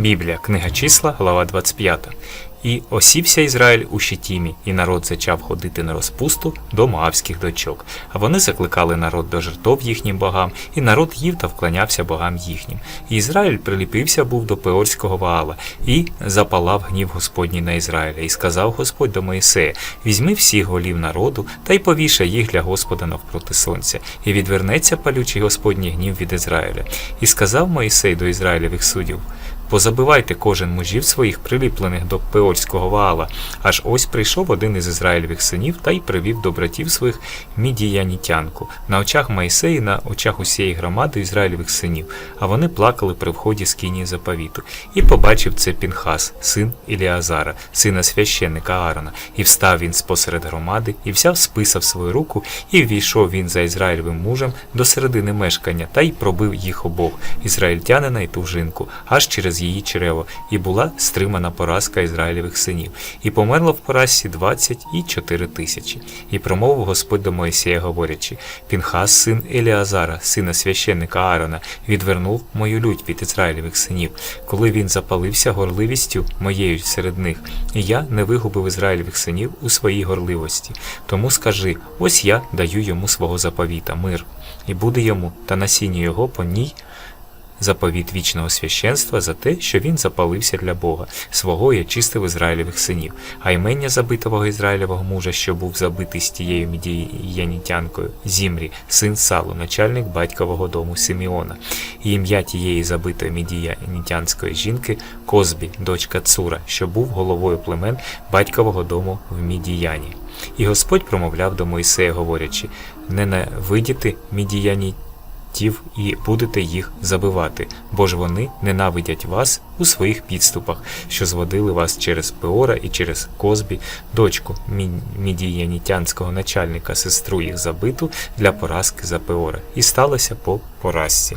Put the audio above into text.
Біблія, книга числа, глава 25. І осівся Ізраїль у Щитімі, і народ зачав ходити на розпусту до моавських дочок. А вони закликали народ до жертов їхнім богам, і народ їв та вклонявся богам їхнім. І Ізраїль приліпився був до Пеорського Ваала, і запалав гнів Господній на Ізраїля. І сказав Господь до Моїсея: Візьми всіх голів народу та й повішай їх для Господа навпроти сонця, і відвернеться палючий Господній гнів від Ізраїля. І сказав Моїсей до Ізраїлевих суддів: Позабивайте кожен мужів своїх приліплених до Пеольського ваала. Аж ось прийшов один із Ізраїльових синів та й привів до братів своїх мідіянітянку на очах Моїсеї, на очах усієї громади Ізраїльових синів, а вони плакали при вході з кінії заповіту. І побачив це Пінхас, син Іліазара, сина священника Аарона, і встав він спосеред громади, і взяв списа в свою руку, і ввійшов він за Ізраїльовим мужем до середини мешкання, та й пробив їх обох, ізраїльтянина і ту жінку, аж через її чрево, і була стримана поразка Ізраїлевих синів, і померло в поразці двадцять і чотири тисячі. І промовив Господь до Моїсея, говорячи: Пінхас, син Еліазара, сина священника Аарона, відвернув мою лють від Ізраїлевих синів, коли він запалився горливістю моєю серед них, і я не вигубив Ізраїлевих синів у своїй горливості. Тому скажи: ось я даю йому свого заповіта, мир, і буде йому та насіння його по ній заповіт вічного священства за те, що він запалився для Бога, свого і очистив Ізраїлевих синів, а імення забитого Ізраїлевого мужа, що був забитий з тією мідіянітянкою, Зімрі, син Салу, начальник батькового дому Симеона, і ім'я тієї забитої мідіянітянської жінки Козбі, дочка Цура, що був головою племен батькового дому в Мідіяні. І Господь промовляв до Моїсея, говорячи: ненавидіти мідіяні тів і будете їх забивати, бо ж вони ненавидять вас у своїх підступах, що зводили вас через Пеора і через Козбі, дочку мідіянітянського начальника, сестру їх забиту для поразки за Пеора. І сталося по поразці.